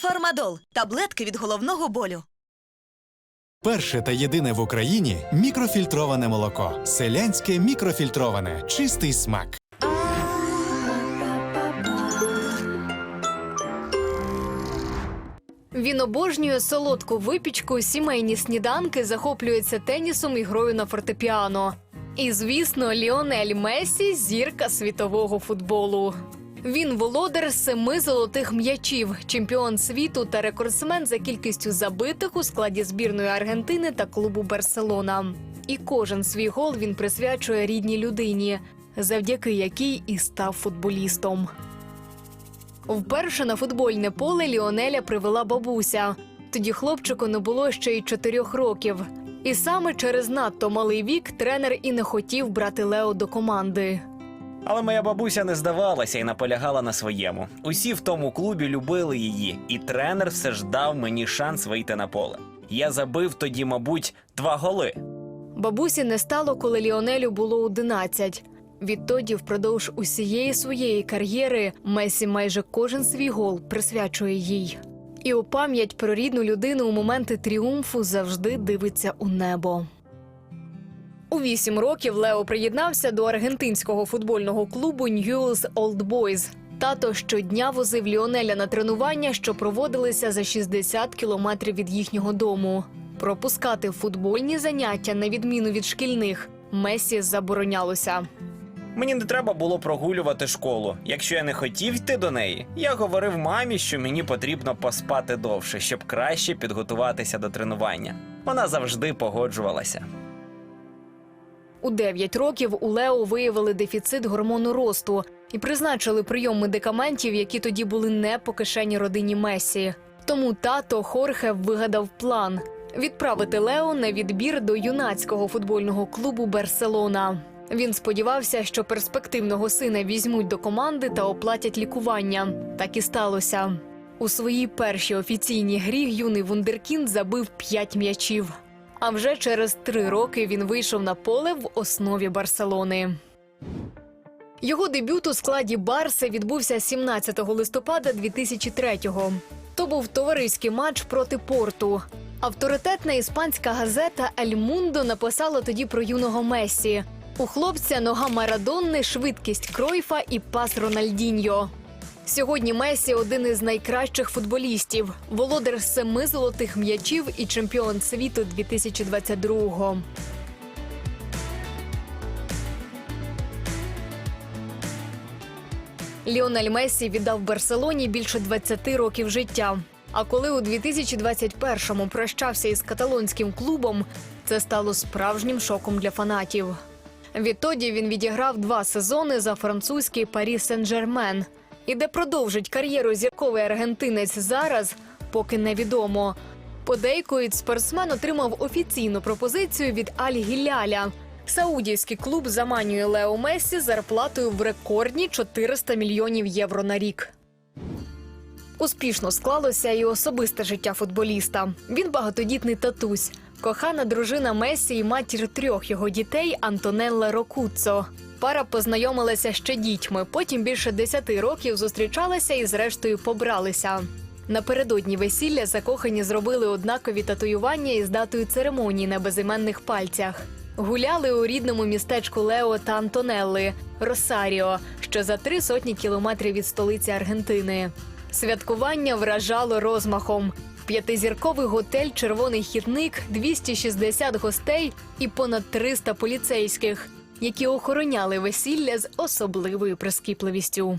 Фармадол таблетки від головного болю. Перше та єдине в Україні мікрофільтроване молоко. Селянське мікрофільтроване. Чистий смак. Він обожнює солодку випічку, сімейні сніданки, захоплюється тенісом і грою на фортепіано. І, звісно, Ліонель Месі зірка світового футболу. Він володар семи золотих м'ячів, чемпіон світу та рекордсмен за кількістю забитих у складі збірної Аргентини та клубу Барселона. І кожен свій гол він присвячує рідній людині, завдяки якій і став футболістом. Вперше на футбольне поле Ліонеля привела бабуся. Тоді хлопчику не було ще й чотирьох років. І саме через надто малий вік тренер і не хотів брати Лео до команди. Але моя бабуся не здавалася і наполягала на своєму. Усі в тому клубі любили її, і тренер все ж дав мені шанс вийти на поле. Я забив тоді, мабуть, два голи. Бабусі не стало, коли Ліонелю було 11. Відтоді, впродовж усієї своєї кар'єри, Месі майже кожен свій гол присвячує їй. І у пам'ять про рідну людину у моменти тріумфу завжди дивиться у небо. У вісім років Лео приєднався до аргентинського футбольного клубу Newell's Old Boys. Тато щодня возив Ліонеля на тренування, що проводилися за 60 кілометрів від їхнього дому. Пропускати футбольні заняття, на відміну від шкільних, Месі заборонялося. Мені не треба було прогулювати школу. Якщо я не хотів йти до неї, я говорив мамі, що мені потрібно поспати довше, щоб краще підготуватися до тренування. Вона завжди погоджувалася. У 9 років у Лео виявили дефіцит гормону росту і призначили прийом медикаментів, які тоді були не по кишені родині Месі. Тому тато Хорхе вигадав план відправити Лео на відбір до юнацького футбольного клубу Барселона. Він сподівався, що перспективного сина візьмуть до команди та оплатять лікування. Так і сталося. У своїй першій офіційній грі юний вундеркінд забив 5 м'ячів. А вже через три роки він вийшов на поле в основі Барселони. Його дебют у складі Барси відбувся 17 листопада 2003-го. То був товариський матч проти порту. Авторитетна іспанська газета «Ель Мундо» написала тоді про юного Месі. У хлопця нога Марадонни, швидкість Кройфа і пас Рональдіньо. Сьогодні Месі один із найкращих футболістів, володар семи золотих м'ячів і чемпіон світу 2022-го. Ліонель Месі віддав Барселоні більше 20 років життя. А коли у 2021-му прощався із каталонським клубом, це стало справжнім шоком для фанатів. Відтоді він відіграв два сезони за французький Парі Сен-Жермен. І де продовжить кар'єру зірковий аргентинець зараз, поки невідомо. Подейкують, спортсмен отримав офіційну пропозицію від Аль-Гіляля. Саудівський клуб заманює Лео Мессі зарплатою в рекордні 400 мільйонів євро на рік. Успішно склалося і особисте життя футболіста. Він багатодітний татусь, кохана дружина Месі і матір трьох його дітей Антонелла Рокуццо. Пара познайомилася ще дітьми, потім більше 10 років зустрічалися і, зрештою, побралися. Напередодні весілля закохані зробили однакові татуювання із датою церемонії на безіменних пальцях. Гуляли у рідному містечку Лео та Антонелли Росаріо, що за три сотні кілометрів від столиці Аргентини. Святкування вражало розмахом. П'ятизірковий готель Червоний хітник, 260 гостей і понад 300 поліцейських, які охороняли весілля з особливою прискіпливістю.